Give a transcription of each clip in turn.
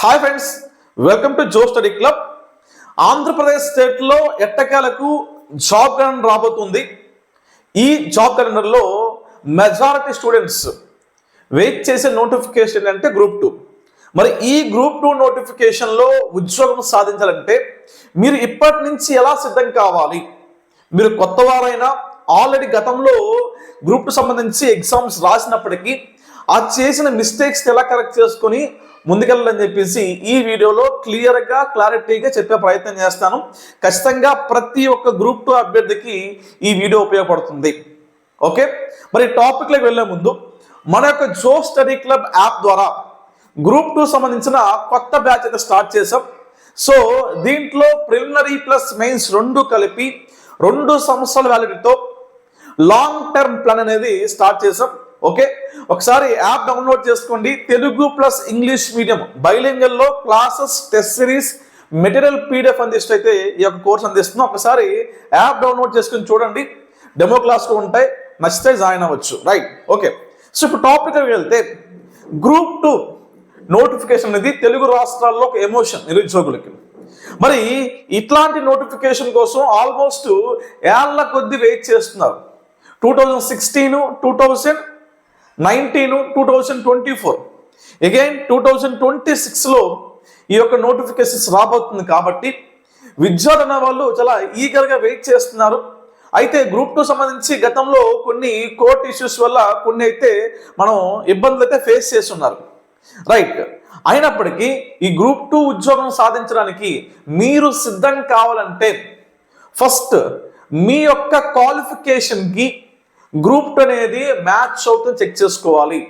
Hi friends welcome to Jo study club Andhra Pradesh స్టేట్లో ఎట్టకాలకు job calendar రాబోతుంది. ఈ జాబ్ క్యాలెండర్లో మెజారిటీ స్టూడెంట్స్ వెయిట్ చేసే నోటిఫికేషన్ అంటే గ్రూప్ టూ మరి ఈ గ్రూప్ టూ నోటిఫికేషన్లో ఉద్యోగం సాధించాలంటే మీరు ఇప్పటి నుంచి ఎలా సిద్ధం కావాలి? మీరు కొత్త వారైనా ఆల్రెడీ గతంలో గ్రూప్ సంబంధించి ఎగ్జామ్స్ రాసినప్పటికీ ఆ చేసిన మిస్టేక్స్ ఎలా కరెక్ట్ చేసుకొని ముందుకెళ్ళాలని చెప్పేసి ఈ వీడియోలో క్లియర్గా క్లారిటీగా చెప్పే ప్రయత్నం చేస్తాను. ఖచ్చితంగా ప్రతి ఒక్క గ్రూప్ టూ అభ్యర్థికి ఈ వీడియో ఉపయోగపడుతుంది. ఓకే? మరి టాపిక్లోకి వెళ్ళే ముందు మన యొక్క జో స్టడీ క్లబ్ యాప్ ద్వారా గ్రూప్ టూ సంబంధించిన కొత్త బ్యాచ్ అయితే స్టార్ట్ చేసాం సో దీంట్లో ప్రిలిమినరీ ప్లస్ మెయిన్స్ రెండు కలిపి రెండు సంవత్సరాల వ్యాలిడిటీతో లాంగ్ టర్మ్ ప్లాన్ అనేది స్టార్ట్ చేసాం ఓకే? ఒకసారి యాప్ డౌన్లోడ్ చేసుకోండి. Telugu plus English medium. బైలింగల్లో classes test series material PDF అందిస్తూ అయితే ఈ యొక్క కోర్స్ అందిస్తున్నాం. ఒకసారి యాప్ డౌన్లోడ్ చేసుకుని చూడండి. డెమో క్లాస్ ఉంటాయి. నచ్చితే జాయిన్ అవ్వచ్చు. రైట్? ఓకే. సో ఇప్పుడు టాపిక్ వెళ్తే గ్రూప్ టూ నోటిఫికేషన్ అనేది తెలుగు రాష్ట్రాల్లో ఒక ఎమోషన్ నిరుద్యోగులకి. మరి ఇట్లాంటి నోటిఫికేషన్ కోసం ఆల్మోస్ట్ ఏళ్ళ కొద్ది వెయిట్ చేస్తున్నారు. Two thousand sixteen two thousand nineteen two thousand twenty four again two thousand twenty సిక్స్లో ఈ యొక్క నోటిఫికేషన్స్ రాబోతుంది కాబట్టి విద్యార్థి అనే వాళ్ళు చాలా ఈగర్గా వెయిట్ చేస్తున్నారు. అయితే గ్రూప్ టూ సంబంధించి గతంలో కొన్ని కోర్ట్ ఇష్యూస్ వల్ల కొన్ని అయితే మనం ఇబ్బందులు అయితే ఫేస్ చేస్తున్నారు. రైట్ అయినప్పటికీ ఈ గ్రూప్ టూ ఉద్యోగం సాధించడానికి మీరు సిద్ధం కావాలంటే ఫస్ట్ మీ యొక్క క్వాలిఫికేషన్కి గ్రూప్ టూ అనేది మ్యాచ్ అవుతుంది చెక్ చేసుకోవాలి.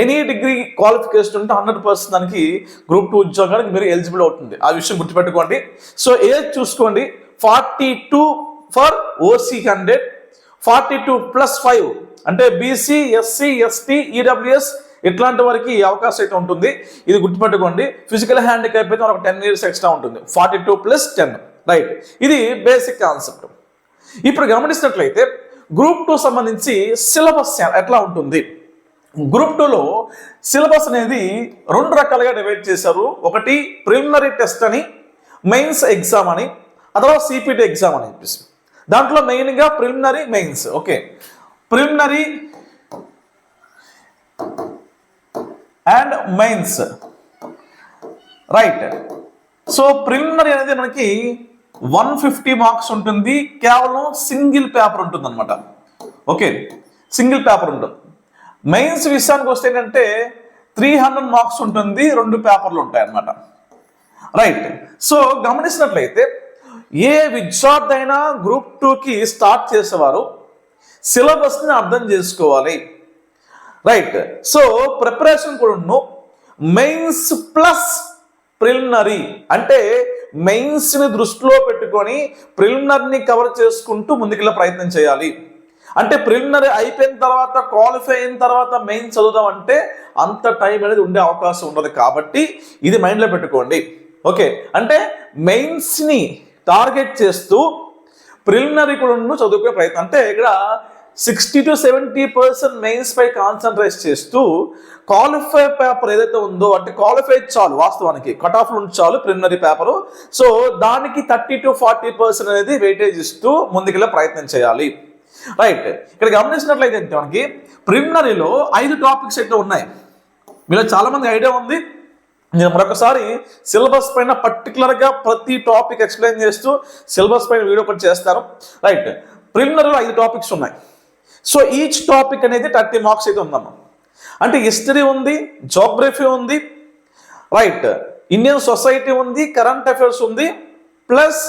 ఎనీ డిగ్రీ క్వాలిఫికేషన్ ఉంటే హండ్రెడ్ పర్సెంట్ దానికి గ్రూప్ టూ ఉద్యోగానికి మీరు ఎలిజిబుల్ అవుతుంది. ఆ విషయం గుర్తుపెట్టుకోండి. సో ఏజ్ చూసుకోండి. Forty two for OC hundred forty two plus five అంటే బీసీ ఎస్సీ ఎస్టీ ఈడబ్ల్యూఎస్ ఇట్లాంటి వారికి ఈ అవకాశం అయితే ఉంటుంది. ఇది గుర్తుపెట్టుకోండి. ఫిజికల్ హ్యాండిక్యాప్ అయితే మనకు టెన్ ఇయర్స్ ఎక్స్ట్రా ఉంటుంది. Forty two plus ten. Right. ఇది బేసిక్ కాన్సెప్ట్. ఇప్పుడు గమనించినట్లయితే గ్రూప్ టూ సంబంధించి సిలబస్ ఎట్లా ఉంటుంది? గ్రూప్ టూలో సిలబస్ అనేది రెండు రకాలుగా డివైడ్ చేశారు. ఒకటి ప్రిలిమినరీ టెస్ట్ అని మెయిన్స్ ఎగ్జామ్ అని అథవా సిపిటి ఎగ్జామ్ అని చెప్పేసి. దాంట్లో మెయిన్గా preliminary mains. Okay. Preliminary and mains. Right. So preliminary అనేది మనకి వన్ ఫిఫ్టీ మార్క్స్ ఉంటుంది కేవలం సింగిల్ పేపర్ ఉంటుంది అనమాట ఓకే సింగిల్ పేపర్ ఉంటుంది. మెయిన్స్ విషయానికి వస్తే ఏంటంటే త్రీ హండ్రెడ్ మార్క్స్ ఉంటుంది రెండు పేపర్లు ఉంటాయి అన్నమాట రైట్ సో గమనించినట్లయితే ఏ విద్యార్థి అయినా గ్రూప్ టూకి స్టార్ట్ చేసేవారు సిలబస్ని అర్థం చేసుకోవాలి. రైట్ సో ప్రిపరేషన్ కూడా మెయిన్స్ ప్లస్ ప్రిలిమినరీ అంటే మెయిన్స్ని దృష్టిలో పెట్టుకొని ప్రిలిమినరీని కవర్ చేసుకుంటూ ముందుకెళ్ళే ప్రయత్నం చేయాలి. అంటే ప్రిలిమినరీ అయిపోయిన తర్వాత క్వాలిఫై అయిన తర్వాత మెయిన్ చదువుదాం అంటే అంత టైం అనేది ఉండే అవకాశం ఉండదు కాబట్టి ఇది మైండ్లో పెట్టుకోండి. ఓకే అంటే మెయిన్స్ని టార్గెట్ చేస్తూ ప్రిలిమినరీ కూడా చదువుకునే ప్రయత్నం. అంటే ఇక్కడ sixty to seventy percent mains pi concentrate చేస్తూ క్వాలిఫై పేపర్ ఏదైతే ఉందో అంటే క్వాలిఫై చాలు వాస్తవానికి. కట్ ఆఫ్ నుంచి చాలు ప్రిలిమినరీ పేపరు సో దానికి థర్టీ టు ఫార్టీ పర్సెంట్ అనేది వెయిటేజ్ ఇస్తూ ముందుకెళ్ళే ప్రయత్నం చేయాలి. రైట్ ఇక్కడ గమనించినట్లయితే మనకి ప్రిలిమినరీలో ఐదు టాపిక్స్ అయితే ఉన్నాయి. మీలో చాలా మంది ఐడియా ఉంది. నేను మరొకసారి సిలబస్ పైన పర్టికులర్గా ప్రతి టాపిక్ ఎక్స్ప్లెయిన్ చేస్తూ సిలబస్ పైన వీడియో ఒకటి చేస్తారు రైట్ ప్రిలిమినరీలో ఐదు టాపిక్స్ ఉన్నాయి. సో ఈచ్ టాపిక్ అనేది థర్టీ మార్క్స్ అయితే ఉందమ్మా. అంటే హిస్టరీ ఉంది జోగ్రఫీ ఉంది రైట్ ఇండియన్ సొసైటీ ఉంది కరెంట్ అఫైర్స్ ఉంది plus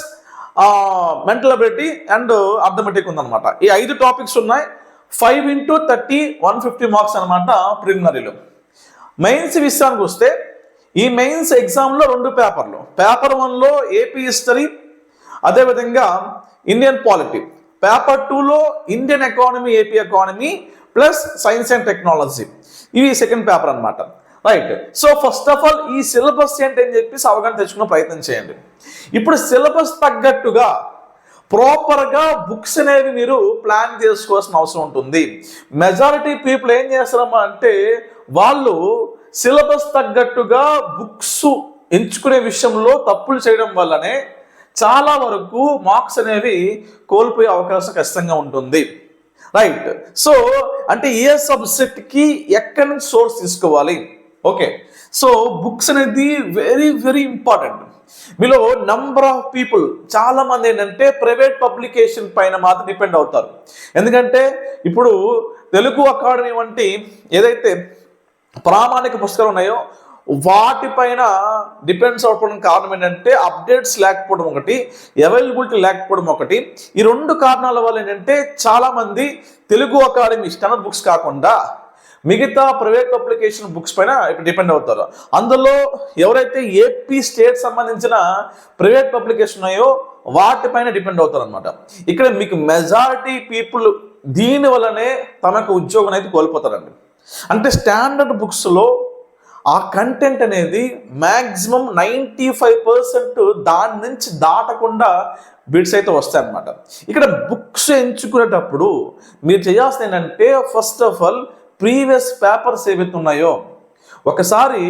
mental ability and arithmetic ఉందన్నమాట. ఈ ఐదు టాపిక్స్ ఉన్నాయి five into thirty one fifty marks అనమాట ప్రిలిమినరీలో మెయిన్స్ విషయానికి వస్తే ఈ మెయిన్స్ ఎగ్జామ్లో రెండు పేపర్లు పేపర్ వన్లో ఏపీ హిస్టరీ అదేవిధంగా ఇండియన్ పాలిటీ పేపర్ టూలో Indian economy AP economy plus science and technology. ఇవి సెకండ్ పేపర్ అనమాట right. So first of all ఈ సిలబస్ ఏంటి అని చెప్పేసి అవగాహన తెచ్చుకునే ప్రయత్నం చేయండి. ఇప్పుడు సిలబస్ తగ్గట్టుగా ప్రాపర్గా బుక్స్ అనేవి మీరు ప్లాన్ చేసుకోవాల్సిన అవసరం ఉంటుంది. మెజారిటీ పీపుల్ ఏం చేస్తారమ్మా అంటే వాళ్ళు సిలబస్ తగ్గట్టుగా బుక్స్ ఎంచుకునే విషయంలో తప్పులు చేయడం వల్లనే చాలా వరకు మార్క్స్ అనేవి కోల్పోయే అవకాశం ఖచ్చితంగా ఉంటుంది. రైట్ సో అంటే ఏ సబ్జెక్ట్కి ఎక్కడి నుంచి సోర్స్ తీసుకోవాలి? ఓకే సో బుక్స్ అనేది వెరీ వెరీ ఇంపార్టెంట్ మీలో నంబర్ ఆఫ్ పీపుల్ చాలా మంది ఏంటంటే ప్రైవేట్ పబ్లికేషన్ పైన మాత్రం డిపెండ్ అవుతారు. ఎందుకంటే ఇప్పుడు తెలుగు అకాడమీ వంటి ఏదైతే ప్రామాణిక పుస్తకాలు ఉన్నాయో వాటిపైన డిపెండ్స్ అవ్వడం కారణం ఏంటంటే అప్డేట్స్ లేకపోవడం ఒకటి అవైలబిలిటీ లేకపోవడం ఒకటి. ఈ రెండు కారణాల వల్ల ఏంటంటే చాలామంది తెలుగు అకాడమీ స్టాండర్డ్ బుక్స్ కాకుండా మిగతా ప్రైవేట్ పబ్లికేషన్ బుక్స్ పైన డిపెండ్ అవుతారు. అందులో ఎవరైతే ఏపీ స్టేట్ సంబంధించిన ప్రైవేట్ పబ్లికేషన్ ఉన్నాయో వాటిపైన డిపెండ్ అవుతారు అనమాట ఇక్కడ మీకు మెజారిటీ పీపుల్ దీని వల్లనే తమకు ఉద్యోగం అయితే కోల్పోతారండి. అంటే స్టాండర్డ్ బుక్స్లో ఆ కంటెంట్ అనేది మ్యాక్సిమం నైంటీ ఫైవ్ పర్సెంట్ దాని నుంచి దాటకుండా బిట్స్ అయితే వస్తాయి అన్నమాట ఇక్కడ బుక్స్ ఎంచుకునేటప్పుడు మీరు చేయాల్సింది ఏంటంటే first of all previous papers ఏవైతే ఉన్నాయో ఒకసారి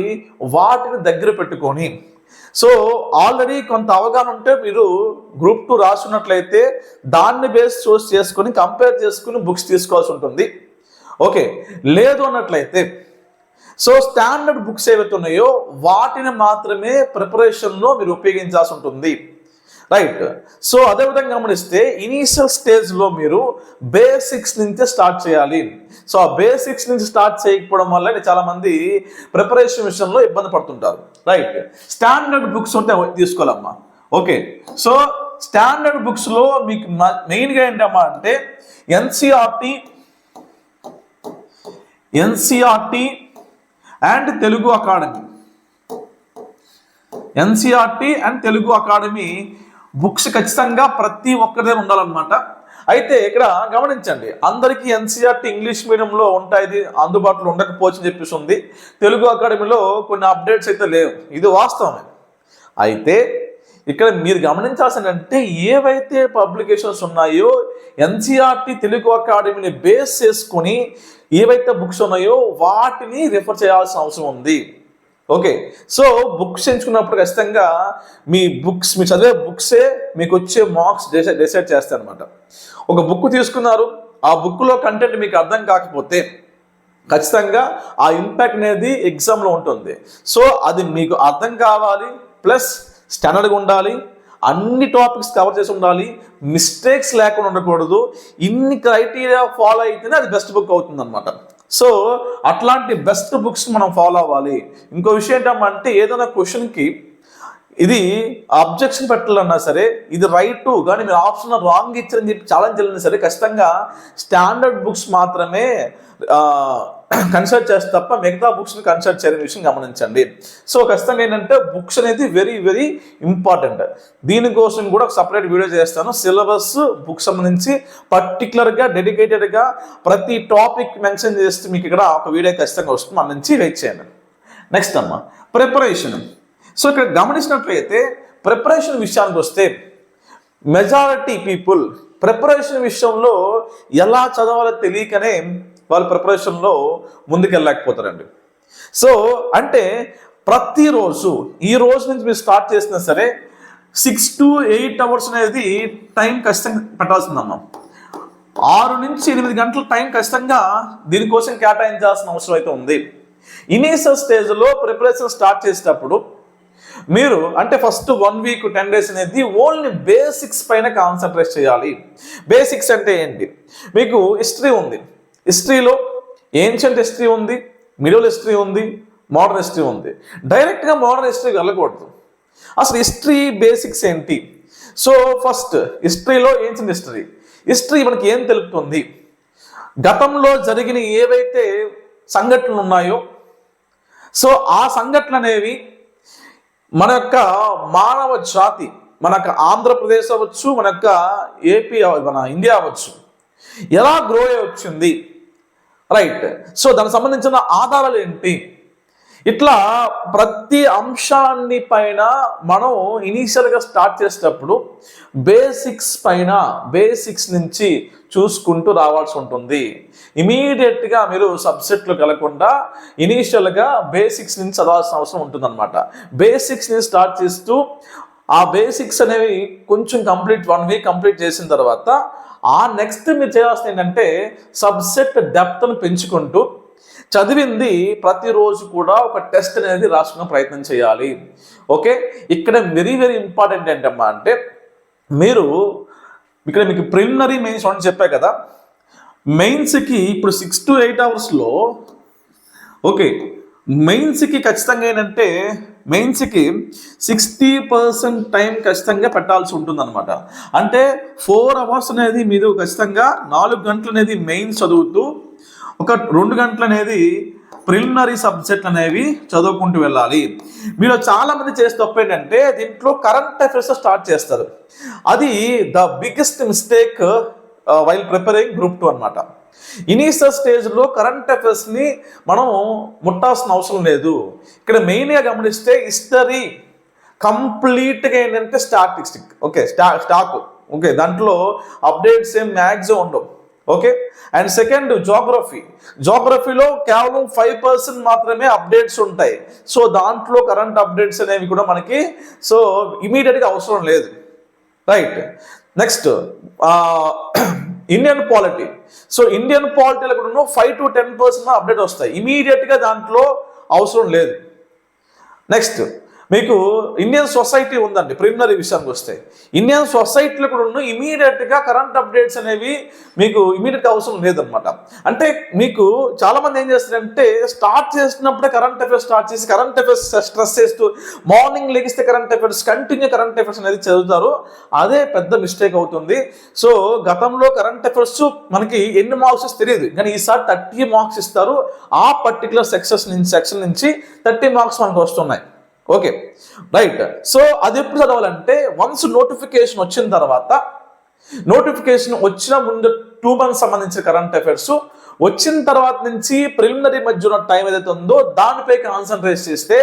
వాటిని దగ్గర పెట్టుకొని సో ఆల్రెడీ కొంత అవగాహన ఉంటే మీరు గ్రూప్ టూ రాసున్నట్లయితే దాన్ని బేస్ చూస్ చేసుకొని కంపేర్ చేసుకుని బుక్స్ తీసుకోవాల్సి ఉంటుంది. ఓకే లేదు అన్నట్లయితే సో స్టాండర్డ్ బుక్స్ ఏవైతే ఉన్నాయో వాటిని మాత్రమే ప్రిపరేషన్లో మీరు ఉపయోగించాల్సి ఉంటుంది. రైట్. సో అదేవిధంగా గమనిస్తే ఇనీషియల్ స్టేజ్లో మీరు బేసిక్స్ నుంచే స్టార్ట్ చేయాలి. సో ఆ బేసిక్స్ నుంచి స్టార్ట్ చేయకపోవడం వల్ల చాలామంది ప్రిపరేషన్ విషయంలో ఇబ్బంది పడుతుంటారు. రైట్. స్టాండర్డ్ బుక్స్ ఉంటే తీసుకోవాలమ్మా. ఓకే. సో స్టాండర్డ్ బుక్స్లో మీకు మెయిన్గా ఏంటమ్మా అంటే NCERT NCERT and Telugu academy NCERT and Telugu academy books ఖచ్చితంగా ప్రతి ఒక్కరిదే ఉండాలన్నమాట. అయితే ఇక్కడ గమనించండి అందరికీ ఎన్సీఆర్టీ ఇంగ్లీష్ మీడియంలో ఉంటాయి అందుబాటులో ఉండకపోవచ్చు అని చెప్పేసి ఉంది. తెలుగు అకాడమీలో కొన్ని అప్డేట్స్ అయితే లేవు. ఇది వాస్తవమే. అయితే ఇక్కడ మీరు గమనించాల్సింది అంటే ఏవైతే పబ్లికేషన్స్ ఉన్నాయో ఎన్సీఆర్టీ తెలుగు అకాడమీని బేస్ చేసుకొని ఏవైతే బుక్స్ ఉన్నాయో వాటిని రిఫర్ చేయాల్సిన అవసరం ఉంది. ఓకే. సో బుక్స్ ఎంచుకున్నప్పుడు ఖచ్చితంగా మీ బుక్స్ మీ చదివే బుక్సే మీకు వచ్చే మార్క్స్ డిసైడ్ డిసైడ్ చేస్తాయి అనమాట ఒక బుక్ తీసుకున్నారు ఆ బుక్లో కంటెంట్ మీకు అర్థం కాకపోతే ఖచ్చితంగా ఆ ఇంపాక్ట్ అనేది ఎగ్జామ్లో ఉంటుంది. సో అది మీకు అర్థం కావాలి ప్లస్ స్టాండర్డ్గా ఉండాలి అన్ని టాపిక్స్ కవర్ చేసి ఉండాలి మిస్టేక్స్ లేకుండా ఉండకూడదు ఇన్ని క్రైటీరియా ఫాలో అయితేనే అది బెస్ట్ బుక్ అవుతుంది అనమాట సో అట్లాంటి బెస్ట్ బుక్స్ మనం ఫాలో అవ్వాలి. ఇంకో విషయం ఏంటంటే ఏదైనా క్వశ్చన్కి ఇది అబ్జెక్షన్ పెట్టాలన్నా సరే ఇది రైట్ కానీ మీరు ఆప్షన్ రాంగ్ ఇచ్చారని చెప్పి ఛాలెంజ్ చేయాలన్నా సరే ఖచ్చితంగా స్టాండర్డ్ బుక్స్ మాత్రమే కన్సల్ట్ చేస్తే తప్ప మిగతా బుక్స్ని కన్సల్ట్ చేయని విషయం గమనించండి. సో ఖచ్చితంగా ఏంటంటే బుక్స్ అనేది వెరీ వెరీ ఇంపార్టెంట్ దీనికోసం కూడా ఒక సపరేట్ వీడియో చేస్తాను. సిలబస్ బుక్ సంబంధించి పర్టికులర్గా డెడికేటెడ్గా ప్రతి టాపిక్ మెన్షన్ చేస్తే మీకు ఇక్కడ ఒక వీడియో ఖచ్చితంగా వస్తుంది. మన నుంచి వెయిట్ చేయండి. నెక్స్ట్ అమ్మ ప్రిపరేషన్ సో ఇక్కడ గమనించినట్లయితే ప్రిపరేషన్ విషయానికి వస్తే మెజారిటీ పీపుల్ ప్రిపరేషన్ విషయంలో ఎలా చదవాలో తెలియకనే వాళ్ళు ప్రిపరేషన్లో ముందుకెళ్ళలేకపోతారండి. సో అంటే ప్రతిరోజు ఈ రోజు నుంచి మీరు స్టార్ట్ చేసినా సరే సిక్స్ టు ఎయిట్ అవర్స్ అనేది టైం ఖచ్చితంగా పెట్టాల్సిందమ్మా. ఆరు నుంచి ఎనిమిది గంటల టైం ఖచ్చితంగా దీనికోసం కేటాయించాల్సిన అవసరం అయితే ఉంది. ఇనీషియల్ స్టేజ్లో ప్రిపరేషన్ స్టార్ట్ చేసేటప్పుడు మీరు అంటే first one week ten days అనేది ఓన్లీ బేసిక్స్ పైన కాన్సన్ట్రేట్ చేయాలి. బేసిక్స్ అంటే ఏంటి? మీకు హిస్టరీ ఉంది. హిస్టరీలో ఏన్షియంట్ హిస్టరీ ఉంది మిడిల్ హిస్టరీ ఉంది మోడర్న్ హిస్టరీ ఉంది. డైరెక్ట్గా మోడర్న్ హిస్టరీ వెళ్ళకూడదు. అసలు హిస్టరీ బేసిక్స్ ఏంటి? సో ఫస్ట్ హిస్టరీలో ఏన్షియంట్ హిస్టరీ. హిస్టరీ మనకి ఏం తెలుపుతుంది? గతంలో జరిగిన ఏవైతే సంఘటనలు ఉన్నాయో సో ఆ సంఘటనలు అనేవి మన యొక్క మానవ జాతి మన యొక్క ఆంధ్రప్రదేశ్ అవ్వచ్చు మన యొక్క ఏపీ మన ఇండియా అవ్వచ్చు ఎలా గ్రో అయి వచ్చింది? రైట్ సో దానికి సంబంధించిన ఆధారాలు ఏంటి? ఇట్లా ప్రతి అంశాన్ని పైన మనం ఇనీషియల్గా స్టార్ట్ చేసేటప్పుడు బేసిక్స్ పైన బేసిక్స్ నుంచి చూసుకుంటూ రావాల్సి ఉంటుంది. ఇమీడియట్గా మీరు సబ్జెక్టులు కలగకుండా ఇనీషియల్గా బేసిక్స్ నుంచి చదవాల్సిన అవసరం ఉంటుందన్నమాట. బేసిక్స్ నుంచి స్టార్ట్ చేస్తూ ఆ బేసిక్స్ అనేవి కొంచెం కంప్లీట్ వన్ వీక్ కంప్లీట్ చేసిన తర్వాత ఆ నెక్స్ట్ మీరు చేయాల్సింది ఏంటంటే సబ్జెక్ట్ డెప్త్ను పెంచుకుంటూ చదివింది ప్రతిరోజు కూడా ఒక టెస్ట్ అనేది రాసుకునే ప్రయత్నం చేయాలి. ఓకే? ఇక్కడ వెరీ వెరీ ఇంపార్టెంట్ ఏంటమ్మా అంటే మీరు ఇక్కడ మీకు ప్రిలిమినరీ మెయిన్స్ అని చెప్పా కదా. మెయిన్స్కి ఇప్పుడు సిక్స్ టు ఎయిట్ అవర్స్లో ఓకే? మెయిన్స్కి ఖచ్చితంగా ఏంటంటే మెయిన్స్కి సిక్స్టీ పర్సెంట్ టైం ఖచ్చితంగా పెట్టాల్సి ఉంటుందన్నమాట. అంటే ఫోర్ అవర్స్ అనేది మీరు ఖచ్చితంగా నాలుగు గంటలు అనేది మెయిన్స్ చదువుతూ ఒక రెండు గంటలు అనేది ప్రిలిమినరీ సబ్జెక్ట్ అనేవి చదువుకుంటూ వెళ్ళాలి. మీరు చాలా మంది చేసే తప్పు ఏంటంటే దీంట్లో కరెంట్ అఫైర్స్ స్టార్ట్ చేస్తారు. అది the biggest mistake while preparing group two అనమాట ఇనీషియల్ స్టేజ్లో కరెంట్ అఫైర్స్ని మనం ముట్టాల్సిన అవసరం లేదు. ఇక్కడ మెయిన్గా గమనిస్తే హిస్టరీ కంప్లీట్గా ఏంటంటే స్టాటిస్టిక్ ఓకే స్టా స్టాక్ ఓకే దాంట్లో అప్డేట్స్ ఏం మ్యాక్సిమం ఉండవు. ఓకే అండ్ సెకండ్ జోగ్రఫీ జోగ్రఫీలో కేవలం ఫైవ్ పర్సెంట్ మాత్రమే అప్డేట్స్ ఉంటాయి. సో దాంట్లో కరెంట్ అప్డేట్స్ అనేవి కూడా మనకి సో ఇమీడియట్గా అవసరం లేదు. Right next Indian polity so Indian పాలిటీలో కూడా five to ten percent update వస్తాయి. ఇమీడియట్గా దాంట్లో అవసరం లేదు. నెక్స్ట్ మీకు ఇండియన్ సొసైటీ ఉందండి ప్రిలిమినరీ విషయానికి వస్తే. ఇండియన్ సొసైటీలో కూడా ఉన్న ఇమీడియట్గా కరెంట్ అప్డేట్స్ అనేవి మీకు ఇమీడియట్గా అవసరం లేదనమాట అంటే మీకు చాలామంది ఏం చేస్తారంటే స్టార్ట్ చేసినప్పుడే కరెంట్ అఫైర్స్ స్టార్ట్ చేసి కరెంట్ అఫైర్స్ స్ట్రెస్ చేస్తూ మార్నింగ్ లెగిస్తే current affairs continue current affairs అనేది చదువుతారు. అదే పెద్ద మిస్టేక్ అవుతుంది. సో గతంలో కరెంట్ అఫైర్స్ మనకి ఎన్ని మార్క్స్ తెలియదు కానీ ఈసారి థర్టీ మార్క్స్ ఇస్తారు. ఆ పర్టికులర్ సెక్షన్స్ నుంచి సెక్షన్ నుంచి థర్టీ మార్క్స్ మనకు వస్తున్నాయి. ఓకే రైట్ సో అది ఎప్పుడు చదవాలంటే వన్స్ నోటిఫికేషన్ వచ్చిన తర్వాత నోటిఫికేషన్ వచ్చిన ముందు టూ మంత్స్ సంబంధించిన కరెంట్ అఫైర్స్ వచ్చిన తర్వాత నుంచి ప్రిలిమినరీ మధ్య ఉన్న టైం ఏదైతే ఉందో దానిపై కాన్సన్ట్రేట్ చేస్తే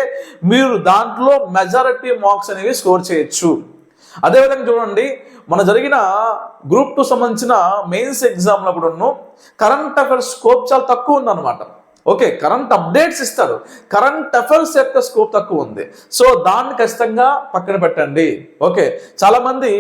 మీరు దాంట్లో మెజారిటీ మార్క్స్ అనేవి స్కోర్ చేయొచ్చు. అదేవిధంగా చూడండి మన జరిగిన గ్రూప్ టూ సంబంధించిన మెయిన్స్ ఎగ్జామ్లో కూడా కరెంట్ అఫైర్స్ స్కోప్ చాలా తక్కువ ఉందన్నమాట. ఓకే కరెంట్ అప్డేట్స్ ఇస్తారు. కరెంట్ అఫైర్స్ యొక్క స్కోప్ తక్కువ ఉంది. సో దాన్ని ఖచ్చితంగా పక్కన పెట్టండి. ఓకే చాలా మంది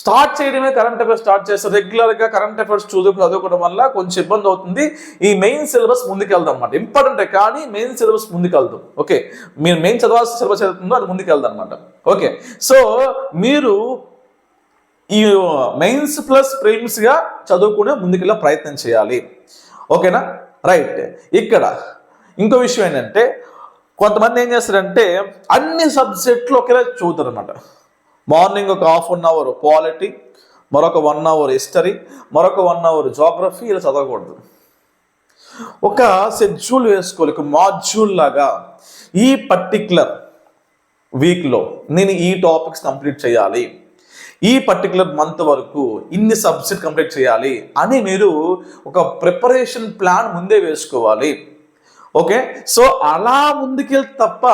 స్టార్ట్ చేయడమే కరెంట్ అఫైర్స్ స్టార్ట్ చేస్తారు రెగ్యులర్గా కరెంట్ అఫైర్స్ చదువు చదువుకోవడం వల్ల కొంచెం ఇబ్బంది అవుతుంది. ఈ మెయిన్ సిలబస్ ముందుకెళ్దాం అనమాట ఇంపార్టెంట్ కానీ మెయిన్ సిలబస్ ముందుకెళ్దాం. ఓకే మీరు మెయిన్ చదవాల్సిన సిలబస్ ఏదైతుందో అది ముందుకెళ్దాం అనమాట ఓకే సో మీరు ఈ మెయిన్స్ ప్లస్ ప్రేమ్స్గా చదువుకునే ముందుకెళ్ళే ప్రయత్నం చేయాలి. ఓకేనా? రైట్ ఇక్కడ ఇంకో విషయం ఏంటంటే కొంతమంది ఏం చేస్తారంటే అన్ని సబ్జెక్టులు ఒకేలా చదువుతారు అనమాట మార్నింగ్ ఒక హాఫ్ అన్ అవర్ పాలిటీ మరొక వన్ అవర్ హిస్టరీ మరొక వన్ అవర్ జోగ్రఫీ ఇలా చదవకూడదు. ఒక షెడ్యూల్ వేసుకోవాలి ఒక మాడ్యూల్ లాగా. ఈ పర్టిక్యులర్ వీక్లో నేను ఈ టాపిక్స్ కంప్లీట్ చేయాలి. ఈ పర్టికులర్ మంత్ వరకు ఇన్ని సబ్జెక్ట్ కంప్లీట్ చేయాలి అని మీరు ఒక ప్రిపరేషన్ ప్లాన్ ముందే వేసుకోవాలి. ఓకే సో అలా ముందుకెళ్తే తప్ప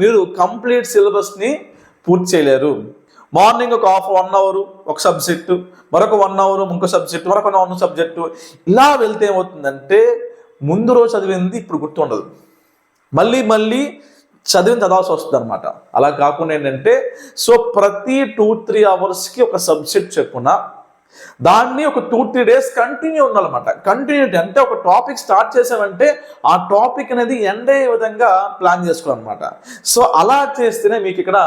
మీరు కంప్లీట్ సిలబస్ని పూర్తి చేయలేరు. మార్నింగ్ ఒక హాఫ్ వన్ అవర్ ఒక సబ్జెక్టు మరొక వన్ అవర్ ఇంకో సబ్జెక్టు మరొక వన్ సబ్జెక్టు ఇలా వెళ్తే ఏమవుతుందంటే ముందు రోజు చదివింది ఇప్పుడు గుర్తుండదు. మళ్ళీ మళ్ళీ చదివిన చదవాల్సి వస్తుంది అనమాట అలా కాకుండా ఏంటంటే సో ప్రతి టూ త్రీ అవర్స్కి ఒక సబ్జెక్ట్ చెప్పున దాన్ని ఒక టూ త్రీ డేస్ కంటిన్యూ ఉండాలన్నమాట. కంటిన్యూటీ అంటే ఒక టాపిక్ స్టార్ట్ చేసామంటే ఆ టాపిక్ అనేది ఎండ్ అయ్యే విధంగా ప్లాన్ చేసుకోవాలన్నమాట. సో అలా చేస్తేనే మీకు ఇక్కడ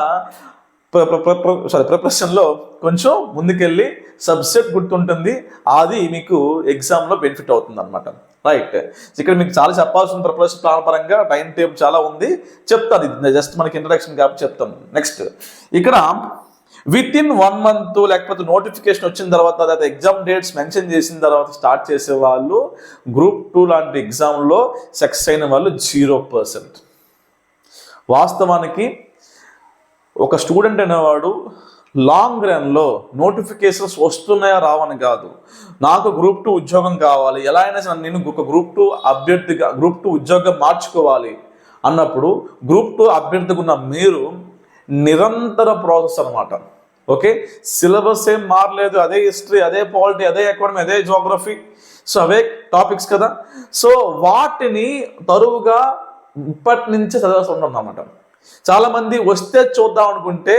సారీ ప్రిపరేషన్లో కొంచెం ముందుకెళ్ళి సబ్జెక్ట్ గుర్తుంటుంది అది మీకు ఎగ్జామ్లో బెనిఫిట్ అవుతుంది అనమాట రైట్ ఇక్కడ మీకు చాలా చెప్పాల్సిన ప్రిపరేషన్ ప్లాన్ పరంగా టైం టేబుల్ చాలా ఉంది. చెప్తాను ఇది జస్ట్ మనకి ఇంట్రడక్షన్ కాబట్టి చెప్తాను. నెక్స్ట్ ఇక్కడ విత్ ఇన్ వన్ మంత్ లేకపోతే నోటిఫికేషన్ వచ్చిన తర్వాత లేదా ఎగ్జామ్ డేట్స్ మెన్షన్ చేసిన తర్వాత స్టార్ట్ చేసే వాళ్ళు గ్రూప్ టూ లాంటి ఎగ్జామ్లో సక్సెస్ అయిన వాళ్ళు జీరో పర్సెంట్ వాస్తవానికి ఒక స్టూడెంట్ అనేవాడు లాంగ్ రన్లో నోటిఫికేషన్స్ వస్తున్నాయా రావని కాదు. నాకు గ్రూప్ టూ ఉద్యోగం కావాలి. ఎలా అయినా సరే నేను ఒక గ్రూప్ టూ అభ్యర్థిగా గ్రూప్ టూ ఉద్యోగం మార్చుకోవాలి అన్నప్పుడు గ్రూప్ టూ అభ్యర్థిగా ఉన్న మీరు నిరంతర ప్రాసెస్ అనమాట ఓకే? సిలబస్ ఏం మారలేదు. అదే హిస్టరీ అదే పాలిటీ అదే ఎకానమీ అదే జోగ్రఫీ సో అవే టాపిక్స్ కదా. సో వాటిని తరువుగా ఇప్పటి నుంచే చదవాల్సి ఉంటుంది అన్నమాట చాలామంది వస్తే చూద్దాం అనుకుంటే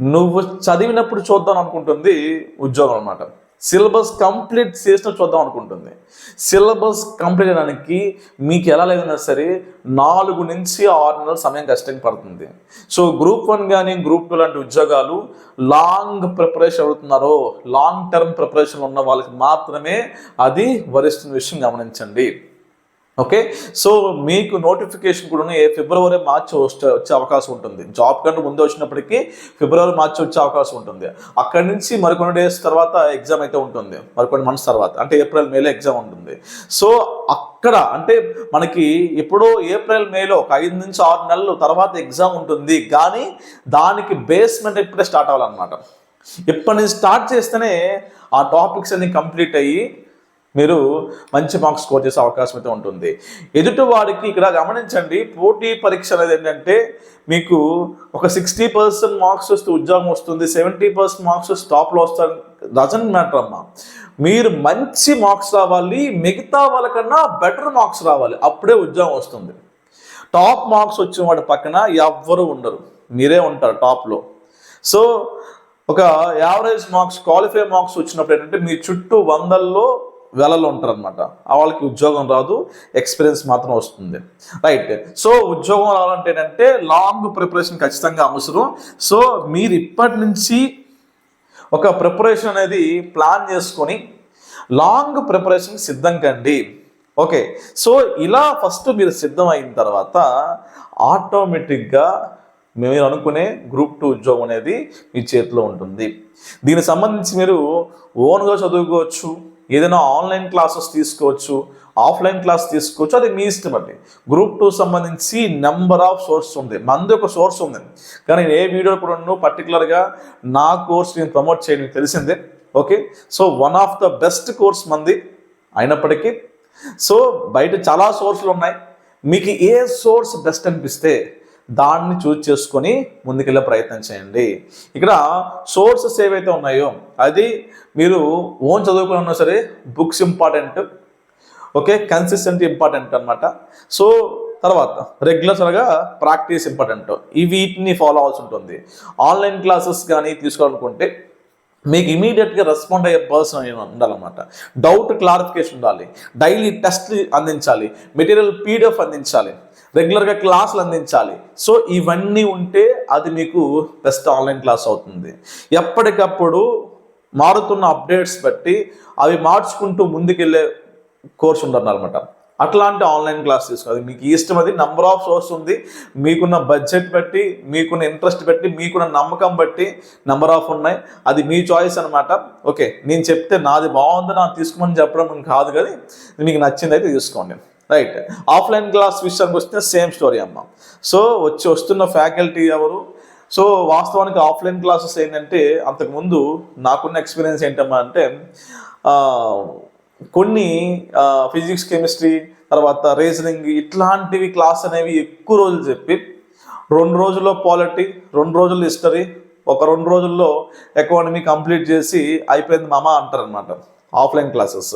నువ్వు చదివినప్పుడు చూద్దాం అనుకుంటుంది ఉద్యోగం అనమాట సిలబస్ కంప్లీట్ చేసిన చూద్దాం అనుకుంటుంది. సిలబస్ కంప్లీట్ చేయడానికి మీకు ఎలా లేదన్నా సరే నాలుగు నుంచి ఆరు నెలల సమయం కష్టంగా పడుతుంది. సో గ్రూప్ వన్ కానీ గ్రూప్ టూ లాంటి ఉద్యోగాలు లాంగ్ ప్రిపరేషన్ అవుతున్నారో లాంగ్ టర్మ్ ప్రిపరేషన్ ఉన్న వాళ్ళకి మాత్రమే అది వరిస్తున్న విషయం గమనించండి. ఓకే? సో మీకు నోటిఫికేషన్ కూడా ఏ ఫిబ్రవరి మార్చి వస్తే వచ్చే అవకాశం ఉంటుంది. జాబ్ కంటే ముందు వచ్చినప్పటికీ ఫిబ్రవరి మార్చి వచ్చే అవకాశం ఉంటుంది. అక్కడి నుంచి మరికొన్ని డేస్ తర్వాత ఎగ్జామ్ అయితే ఉంటుంది. మరికొన్ని మంత్స్ తర్వాత అంటే ఏప్రిల్ మేలో ఎగ్జామ్ ఉంటుంది. సో అక్కడ అంటే మనకి ఎప్పుడో ఏప్రిల్ మేలో ఒక ఐదు నుంచి ఆరు నెలలు తర్వాత ఎగ్జామ్ ఉంటుంది. కానీ దానికి బేస్మెంట్ ఇప్పుడే స్టార్ట్ అవ్వాలన్నమాట. ఇప్పటి నుంచి స్టార్ట్ చేస్తేనే ఆ టాపిక్స్ అన్ని కంప్లీట్ అయ్యి మీరు మంచి మార్క్స్ స్కోర్ చేసే అవకాశం అయితే ఉంటుంది. ఎదుటి వారికి ఇక్కడ గమనించండి పోటీ పరీక్ష అనేది ఏంటంటే మీకు ఒక సిక్స్టీ పర్సెంట్ మార్క్స్ వస్తే ఉద్యోగం వస్తుంది సెవెంటీ పర్సెంట్ మార్క్స్ టాప్లో వస్తారు డజంట్ మ్యాటర్ అమ్మా. మీరు మంచి మార్క్స్ రావాలి మిగతా వాళ్ళకన్నా బెటర్ మార్క్స్ రావాలి అప్పుడే ఉద్యోగం వస్తుంది. టాప్ మార్క్స్ వచ్చిన వాడి పక్కన ఎవ్వరు ఉండరు మీరే ఉంటారు టాప్లో సో ఒక యావరేజ్ మార్క్స్ క్వాలిఫై మార్క్స్ వచ్చినప్పుడు ఏంటంటే మీ చుట్టూ వందల్లో వెలలో ఉంటారనమాట వాళ్ళకి ఉద్యోగం రాదు ఎక్స్పీరియన్స్ మాత్రం వస్తుంది. రైట్ సో ఉద్యోగం రావాలంటే ఏంటంటే లాంగ్ ప్రిపరేషన్ ఖచ్చితంగా అవసరం. సో మీరు ఇప్పటి నుంచి ఒక ప్రిపరేషన్ అనేది ప్లాన్ చేసుకొని లాంగ్ ప్రిపరేషన్ సిద్ధం కండి. ఓకే సో ఇలా ఫస్ట్ మీరు సిద్ధం అయిన తర్వాత ఆటోమేటిక్గా మీరు అనుకునే గ్రూప్ టూ ఉద్యోగం అనేది మీ చేతిలో ఉంటుంది. దీనికి సంబంధించి మీరు ఓన్గా చదువుకోవచ్చు. ఏదైనా ఆన్లైన్ క్లాసెస్ తీసుకోవచ్చు ఆఫ్లైన్ క్లాస్ తీసుకోవచ్చు అది మీ ఇష్టం అండి. గ్రూప్ టూ సంబంధించి నెంబర్ ఆఫ్ సోర్స్ ఉంది. మంది ఒక సోర్స్ ఉంది. కానీ నేను ఏ వీడియో కూడా పర్టికులర్గా నా కోర్స్ నేను ప్రమోట్ చేయడం తెలిసిందే. Okay? So one of the best course మంది అయినప్పటికీ. సో బయట చాలా సోర్సులు ఉన్నాయి. మీకు ఏ సోర్స్ బెస్ట్ అనిపిస్తే దాన్ని చూజ్ చేసుకొని ముందుకెళ్ళే ప్రయత్నం చేయండి. ఇక్కడ సోర్సెస్ ఏవైతే ఉన్నాయో అది మీరు ఓన్ చదువుకుని ఉన్నా సరే books important okay consistent important అనమాట సో తర్వాత రెగ్యులర్గా ప్రాక్టీస్ ఇంపార్టెంట్ ఈ వీటిని ఫాలో అవ్వాల్సి ఉంటుంది. ఆన్లైన్ క్లాసెస్ కానీ తీసుకోవాలనుకుంటే మీకు ఇమీడియట్గా రెస్పాండ్ అయ్యే పర్సన్ ఉండాలన్నమాట. డౌట్ క్లారిఫికేషన్ ఉండాలి. డైలీ టెస్ట్ అందించాలి. మెటీరియల్ పీడిఎఫ్ అందించాలి. రెగ్యులర్గా క్లాసులు అందించాలి. సో ఇవన్నీ ఉంటే అది మీకు బెస్ట్ ఆన్లైన్ క్లాస్ అవుతుంది. ఎప్పటికప్పుడు మారుతున్న అప్డేట్స్ బట్టి అవి మార్చుకుంటూ ముందుకెళ్ళే కోర్స్ ఉండాలన్నమాట అట్లాంటి ఆన్లైన్ క్లాస్ తీసుకోవాలి. మీకు ఇష్టం అది నెంబర్ ఆఫ్ సోర్స్ ఉంది. మీకున్న బడ్జెట్ బట్టి మీకున్న ఇంట్రెస్ట్ బట్టి మీకున్న నమ్మకం బట్టి నెంబర్ ఆఫ్ ఉన్నాయి. అది మీ చాయిస్ అనమాట ఓకే నేను చెప్తే నాది బాగుంది నాకు తీసుకోమని చెప్పడం కాదు కానీ మీకు నచ్చింది అయితే తీసుకోండి. రైట్ ఆఫ్లైన్ క్లాస్ విషయానికి వస్తే సేమ్ స్టోరీ అమ్మ. సో వచ్చి వస్తున్న ఫ్యాకల్టీ ఎవరు? సో వాస్తవానికి ఆఫ్లైన్ క్లాసెస్ ఏంటంటే అంతకుముందు నాకున్న ఎక్స్పీరియన్స్ ఏంటమ్మా అంటే కొన్ని ఫిజిక్స్ కెమిస్ట్రీ తర్వాత రీజనింగ్ ఇట్లాంటివి క్లాస్ అనేవి ఎక్కువ రోజులు చెప్పి రెండు రోజుల్లో పాలిటీ రెండు రోజుల్లో హిస్టరీ ఒక రెండు రోజుల్లో ఎకానమీ కంప్లీట్ చేసి అయిపోయింది మామ అంటారనమాట ఆఫ్లైన్ క్లాసెస్.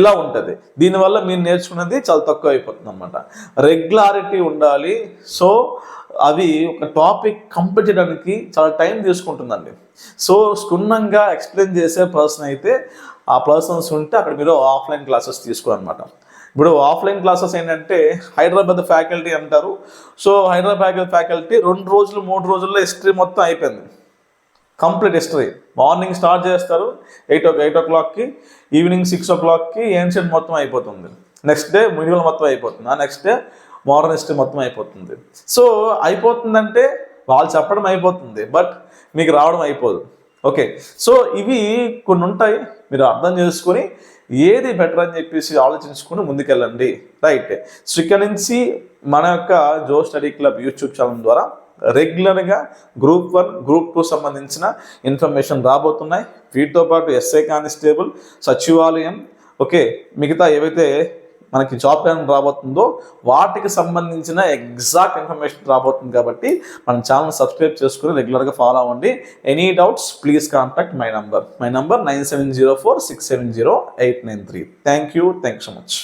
ఇలా ఉంటుంది. దీనివల్ల మీరు నేర్చుకున్నది చాలా తక్కువ అయిపోతుంది అనమాట రెగ్యులారిటీ ఉండాలి. సో అవి ఒక టాపిక్ కంప్లీట్ చేయడానికి చాలా టైం తీసుకుంటుందండి. సో క్షుణ్ణంగా ఎక్స్ప్లెయిన్ చేసే పర్సన్ అయితే ఆ పర్సన్స్ ఉంటే అక్కడ మీరు ఆఫ్లైన్ క్లాసెస్ తీసుకోవాలన్నమాట ఇప్పుడు ఆఫ్లైన్ క్లాసెస్ ఏంటంటే హైదరాబాద్ ఫ్యాకల్టీ అంటారు. సో హైదరాబాద్ ఫ్యాకల్టీ రెండు రోజులు మూడు రోజుల్లో హిస్టరీ మొత్తం అయిపోయింది. Complete history. మార్నింగ్ స్టార్ట్ చేస్తారు ఎయిట్ ఓ ఎయిట్ ఓ క్లాక్కి ఈవినింగ్ సిక్స్ ఓ క్లాక్కి ఏన్షియంట్ మొత్తం అయిపోతుంది. నెక్స్ట్ డే మిడివల్ మొత్తం అయిపోతుంది. ఆ నెక్స్ట్ డే మోడర్న్ హిస్టరీ మొత్తం అయిపోతుంది. సో అయిపోతుందంటే వాళ్ళు చెప్పడం అయిపోతుంది బట్ మీకు రావడం అయిపోదు. ఓకే. సో ఇవి కొన్ని ఉంటాయి మీరు అర్థం చేసుకొని ఏది బెటర్ అని చెప్పేసి ఆలోచించుకుని ముందుకెళ్ళండి. రైట్. సో ఇక్కడ నుంచి మన యొక్క Jo study club YouTube channel ద్వారా రెగ్యులర్గా గ్రూప్ వన్ గ్రూప్ టూ సంబంధించిన ఇన్ఫర్మేషన్ రాబోతున్నాయి. వీటితో పాటు ఎస్ఐ కానిస్టేబుల్ సచివాలయం ఓకే మిగతా ఏవైతే మనకి జాబ్ ప్లాన్ రాబోతుందో వాటికి సంబంధించిన ఎగ్జాక్ట్ ఇన్ఫర్మేషన్ రాబోతుంది కాబట్టి మన ఛానల్ సబ్స్క్రైబ్ చేసుకుని రెగ్యులర్గా ఫాలో అవ్వండి. Any doubts please contact my number. My number nine seven zero four six seven zero eight nine three. Thank you. Thank so much.